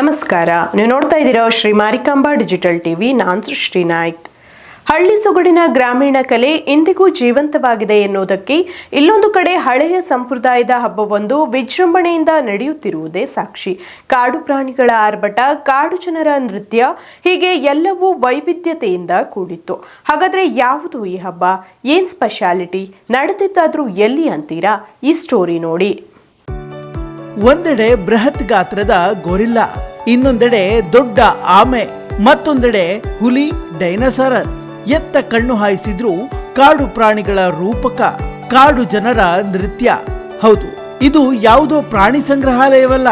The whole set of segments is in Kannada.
ನಮಸ್ಕಾರ. ನೀವು ನೋಡ್ತಾ ಇದ್ದೀರಾ ಶ್ರೀ ಮಾರಿಕಾಂಬಾ ಡಿಜಿಟಲ್ ಟಿವಿ. ನಾನು ಸೃಷ್ಟಿ ನಾಯ್ಕ್. ಹಳ್ಳಿ ಸೊಗಡಿನ ಗ್ರಾಮೀಣ ಕಲೆ ಇಂದಿಗೂ ಜೀವಂತವಾಗಿದೆ ಎನ್ನುವುದಕ್ಕೆ ಇಲ್ಲೊಂದು ಕಡೆ ಹಳೆಯ ಸಂಪ್ರದಾಯದ ಹಬ್ಬವೊಂದು ವಿಜೃಂಭಣೆಯಿಂದ ನಡೆಯುತ್ತಿರುವುದೇ ಸಾಕ್ಷಿ. ಕಾಡು ಪ್ರಾಣಿಗಳ ಆರ್ಭಟ, ಕಾಡು ಜನರ ನೃತ್ಯ, ಹೀಗೆ ಎಲ್ಲವೂ ವೈವಿಧ್ಯತೆಯಿಂದ ಕೂಡಿತ್ತು. ಹಾಗಾದರೆ ಯಾವುದು ಈ ಹಬ್ಬ? ಏನ್ ಸ್ಪೆಷಾಲಿಟಿ? ನಡೆದಿದ್ದಾದ್ರೂ ಎಲ್ಲಿ ಅಂತೀರಾ? ಈ ಸ್ಟೋರಿ ನೋಡಿ. ಒಂದೆಡೆ ಬೃಹತ್ ಗಾತ್ರದ ಗೊರಿಲ್ಲಾ. ಇನ್ನೊಂದೆಡೆ ದೊಡ್ಡ ಆಮೆ, ಮತ್ತೊಂದೆಡೆ ಹುಲಿ, ಡೈನಸಾರಸ್. ಎತ್ತ ಕಣ್ಣು ಹಾಯಿಸಿದ್ರು ಕಾಡು ಪ್ರಾಣಿಗಳ ರೂಪಕ, ಕಾಡು ಜನರ ನೃತ್ಯ. ಹೌದು, ಇದು ಯಾವುದೋ ಪ್ರಾಣಿ ಸಂಗ್ರಹಾಲಯವಲ್ಲ,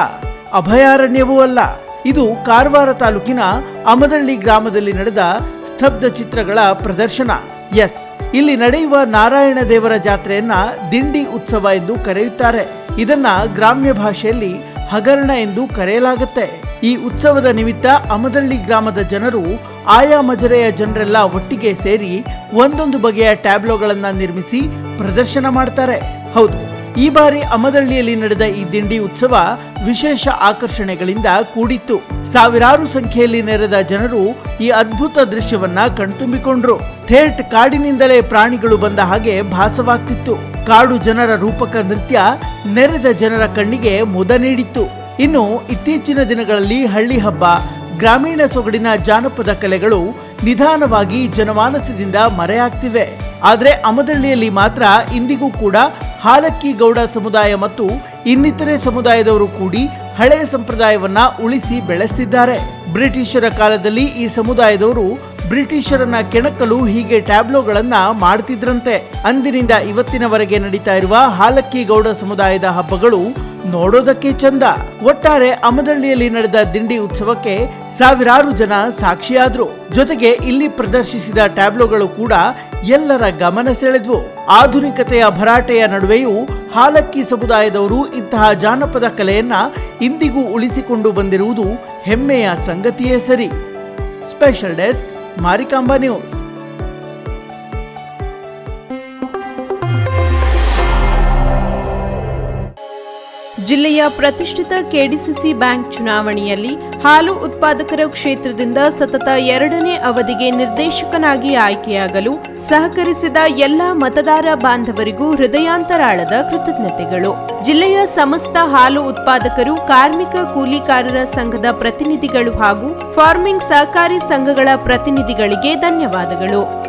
ಅಭಯಾರಣ್ಯವೂ ಅಲ್ಲ. ಇದು ಕಾರವಾರ ತಾಲೂಕಿನ ಅಮದಳ್ಳಿ ಗ್ರಾಮದಲ್ಲಿ ನಡೆದ ಸ್ತಬ್ಧ ಚಿತ್ರಗಳ ಪ್ರದರ್ಶನ. ಎಸ್ ಇಲ್ಲಿ ನಡೆಯುವ ನಾರಾಯಣ ದೇವರ ಜಾತ್ರೆಯನ್ನ ದಿಂಡಿ ಉತ್ಸವ ಎಂದು ಕರೆಯುತ್ತಾರೆ. ಇದನ್ನ ಗ್ರಾಮ್ಯ ಭಾಷೆಯಲ್ಲಿ ಹಗರಣ ಎಂದು ಕರೆಯಲಾಗುತ್ತೆ. ಈ ಉತ್ಸವದ ನಿಮಿತ್ತ ಅಮದಳ್ಳಿ ಗ್ರಾಮದ ಜನರು ಆಯಾ ಮಜರೆಯ ಜನರೆಲ್ಲ ಒಟ್ಟಿಗೆ ಸೇರಿ ಒಂದೊಂದು ಬಗೆಯ ಟ್ಯಾಬ್ಲೋಗಳನ್ನ ನಿರ್ಮಿಸಿ ಪ್ರದರ್ಶನ ಮಾಡ್ತಾರೆ. ಹೌದು, ಈ ಬಾರಿ ಅಮದಳ್ಳಿಯಲ್ಲಿ ನಡೆದ ಈ ದಿಂಡಿ ಉತ್ಸವ ವಿಶೇಷ ಆಕರ್ಷಣೆಗಳಿಂದ ಕೂಡಿತ್ತು. ಸಾವಿರಾರು ಸಂಖ್ಯೆಯಲ್ಲಿ ನೆರೆದ ಜನರು ಈ ಅದ್ಭುತ ದೃಶ್ಯವನ್ನ ಕಣ್ತುಂಬಿಕೊಂಡ್ರು. ಥೇಟ್ ಕಾಡಿನಿಂದಲೇ ಪ್ರಾಣಿಗಳು ಬಂದ ಹಾಗೆ ಭಾಸವಾಗ್ತಿತ್ತು. ಕಾಡು ಜನರ ರೂಪಕ ನೃತ್ಯ ನೆರೆದ ಜನರ ಕಣ್ಣಿಗೆ ಮುದ ನೀಡಿತ್ತು. ಇನ್ನು ಇತ್ತೀಚಿನ ದಿನಗಳಲ್ಲಿ ಹಳ್ಳಿ ಹಬ್ಬ, ಗ್ರಾಮೀಣ ಸೊಗಡಿನ ಜಾನಪದ ಕಲೆಗಳು ನಿಧಾನವಾಗಿ ಜನಮಾನಸದಿಂದ ಮರೆಯಾಗ್ತಿವೆ. ಆದರೆ ಅಮದಳ್ಳಿಯಲ್ಲಿ ಮಾತ್ರ ಇಂದಿಗೂ ಕೂಡ ಹಾಲಕ್ಕಿ ಗೌಡ ಸಮುದಾಯ ಮತ್ತು ಇನ್ನಿತರೆ ಸಮುದಾಯದವರು ಕೂಡಿ ಹಳೆಯ ಸಂಪ್ರದಾಯವನ್ನ ಉಳಿಸಿ ಬೆಳೆಸ್ತಿದ್ದಾರೆ. ಬ್ರಿಟಿಷರ ಕಾಲದಲ್ಲಿ ಈ ಸಮುದಾಯದವರು ಬ್ರಿಟಿಷರನ್ನ ಕೆಣಕಲು ಹೀಗೆ ಟ್ಯಾಬ್ಲೋಗಳನ್ನ ಮಾಡ್ತಿದ್ರಂತೆ. ಅಂದಿನಿಂದ ಇವತ್ತಿನವರೆಗೆ ನಡೀತಾ ಇರುವ ಹಾಲಕ್ಕಿ ಗೌಡ ಸಮುದಾಯದ ಹಬ್ಬಗಳು ನೋಡೋದಕ್ಕೆ ಚಂದ. ಒಟ್ಟಾರೆ ಅಮದಳ್ಳಿಯಲ್ಲಿ ನಡೆದ ದಿಂಡಿ ಉತ್ಸವಕ್ಕೆ ಸಾವಿರಾರು ಜನ ಸಾಕ್ಷಿಯಾದ್ರು. ಜೊತೆಗೆ ಇಲ್ಲಿ ಪ್ರದರ್ಶಿಸಿದ ಟ್ಯಾಬ್ಲೋಗಳು ಕೂಡ ಎಲ್ಲರ ಗಮನ ಸೆಳೆದ್ವು. ಆಧುನಿಕತೆಯ ಭರಾಟೆಯ ನಡುವೆಯೂ ಹಾಲಕ್ಕಿ ಸಮುದಾಯದವರು ಇಂತಹ ಜಾನಪದ ಕಲೆಯನ್ನ ಇಂದಿಗೂ ಉಳಿಸಿಕೊಂಡು ಬಂದಿರುವುದು ಹೆಮ್ಮೆಯ ಸಂಗತಿಯೇ ಸರಿ. Special desk Marikamba news. ಜಿಲ್ಲೆಯ ಪ್ರತಿಷ್ಠಿತ ಕೆಡಿಸಿಸಿ ಬ್ಯಾಂಕ್ ಚುನಾವಣೆಯಲ್ಲಿ ಹಾಲು ಉತ್ಪಾದಕರ ಕ್ಷೇತ್ರದಿಂದ ಸತತ ಎರಡನೇ ಅವಧಿಗೆ ನಿರ್ದೇಶಕನಾಗಿ ಆಯ್ಕೆಯಾಗಲು ಸಹಕರಿಸಿದ ಎಲ್ಲ ಮತದಾರ ಬಾಂಧವರಿಗೂ ಹೃದಯಾಂತರಾಳದ ಕೃತಜ್ಞತೆಗಳು. ಜಿಲ್ಲೆಯ ಸಮಸ್ತ ಹಾಲು ಉತ್ಪಾದಕರು, ಕಾರ್ಮಿಕ ಕೂಲಿಕಾರರ ಸಂಘದ ಪ್ರತಿನಿಧಿಗಳು ಹಾಗೂ ಫಾರ್ಮಿಂಗ್ ಸಹಕಾರಿ ಸಂಘಗಳ ಪ್ರತಿನಿಧಿಗಳಿಗೆ ಧನ್ಯವಾದಗಳು.